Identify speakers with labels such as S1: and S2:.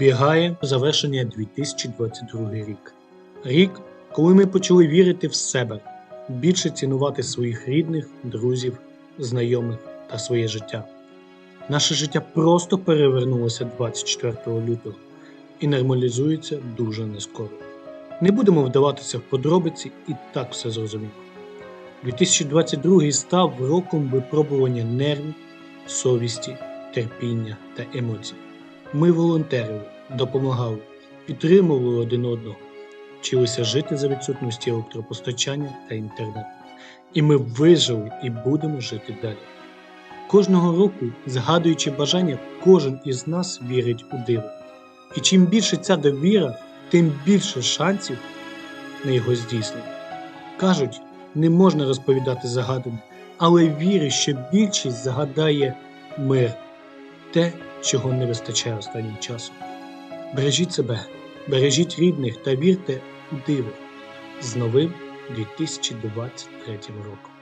S1: Підбігає завершення 2022 рік. Рік, коли ми почали вірити в себе, більше цінувати своїх рідних, друзів, знайомих та своє життя. Наше життя просто перевернулося 24 лютого і нормалізується дуже нескоро. Не будемо вдаватися в подробиці і так все зрозуміло. 2022 став роком випробування нервів, совісті, терпіння та емоцій. Ми волонтерили, допомагали, підтримували один одного, вчилися жити за відсутності електропостачання та інтернету. І ми вижили і будемо жити далі. Кожного року, згадуючи бажання, кожен із нас вірить у диво. І чим більше ця довіра, тим більше шансів на його здійснення. Кажуть, не можна розповідати загадане, але вірю, що більшість загадає мир, те, чого не вистачає останнім часом. Бережіть себе, бережіть рідних та вірте у диво з новим 2023 роком.